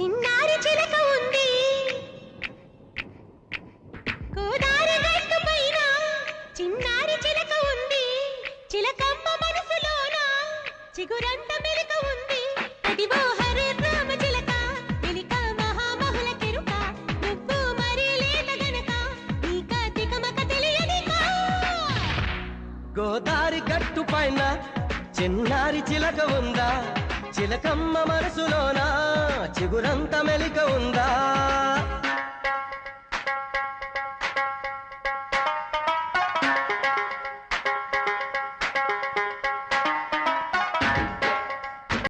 చిన్నారి చిలక ఉంది. కోదారి గట్టు పైన చిన్నారి చిలక ఉంది. చిలకమ్మ మనసులోన చిగురంత మెలక ఉంది. అదివో రామ చిలక గోదారి గట్టు పైన చిన్నారి చిలక ఉందా? చిలకమ్మ మనసులోనా? మెలిక ఉందా?